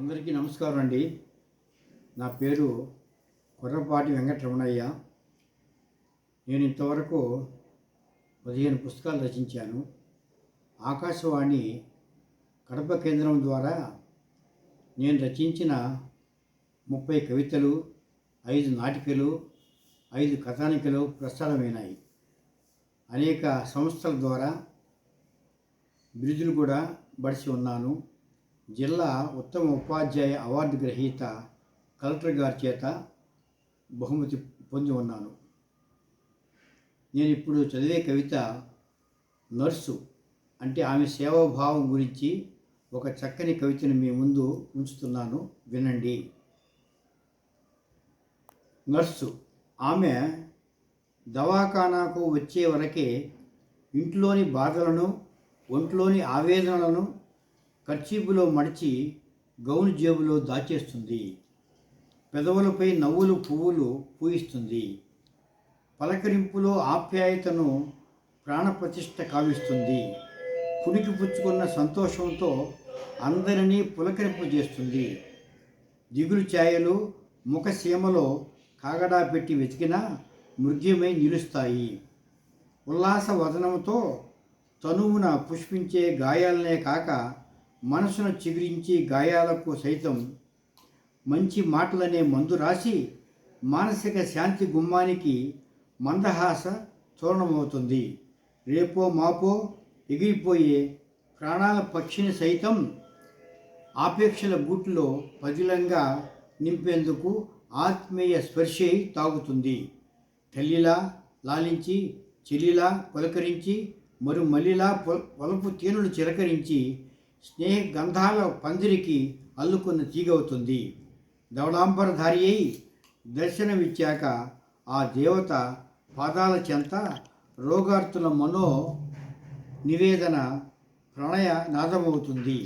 అందరికీ నమస్కారం అండి. నా పేరు కుర్రపాటి వెంకటరమణయ్య. నేను ఇంతవరకు పదిహేను పుస్తకాలు రచించాను. ఆకాశవాణి కడప కేంద్రం ద్వారా నేను రచించిన ముప్పై కవితలు ఐదు నాటికలు ఐదు కథానికలు ప్రసారమైనాయి. అనేక సంస్థల ద్వారా బిరుదులు కూడా బడిసి ఉన్నాను. జిల్లా ఉత్తమ ఉపాధ్యాయ అవార్డు గ్రహీత కలెక్టర్ గారి చేత బహుమతి పొంది ఉన్నాను. నేను ఇప్పుడు చదివే కవిత నర్సు అంటే ఆమె సేవాభావం గురించి ఒక చక్కని కవితను మీ ముందు ఉంచుతున్నాను. వినండి. నర్సు ఆమె దవాఖానాకు వచ్చే వరకే ఇంట్లోని బాధలను ఒంట్లోని ఆవేదనలను కర్చీపులో మడిచి గౌను జేబులో దాచేస్తుంది. పెదవులపై నవ్వులు పువ్వులు పూయిస్తుంది. పలకరింపులో ఆప్యాయతను ప్రాణప్రతిష్ఠ కావిస్తుంది. పుణికి పుచ్చుకున్న సంతోషంతో అందరినీ పులకరింపు చేస్తుంది. దిగులు ఛాయలు ముఖసీమలో కాగడా పెట్టి వెతికినా మృగ్యమై నిలుస్తాయి. ఉల్లాస వదనంతో తనువున పుష్పించే గాయాలనే కాక మనసును చిగురించి గాయాలకు సైతం మంచి మాటలనే మందు రాసి మానసిక శాంతి గుమ్మానికి మందహాస చూర్ణమవుతుంది. రేపో మాపో ఎగిరిపోయే ప్రాణాల పక్షిని సైతం ఆపేక్షల గూట్లో పదిలంగా నింపేందుకు ఆత్మీయ స్పర్శై తాగుతుంది. తల్లిలా లాలించి చెల్లిలా పులకరించి మరు మల్లిలా పొ- పొలపు తేనెలు చిలకరించి స్నేహ గంధాల పందిరికి అల్లుకున్న తీగవుతుంది ధవళాంబరధారి అయి దర్శనమిచ్చాక ఆ దేవత పాదాల చెంత రోగార్తుల మనో నివేదన ప్రణయ నాదమవుతుంది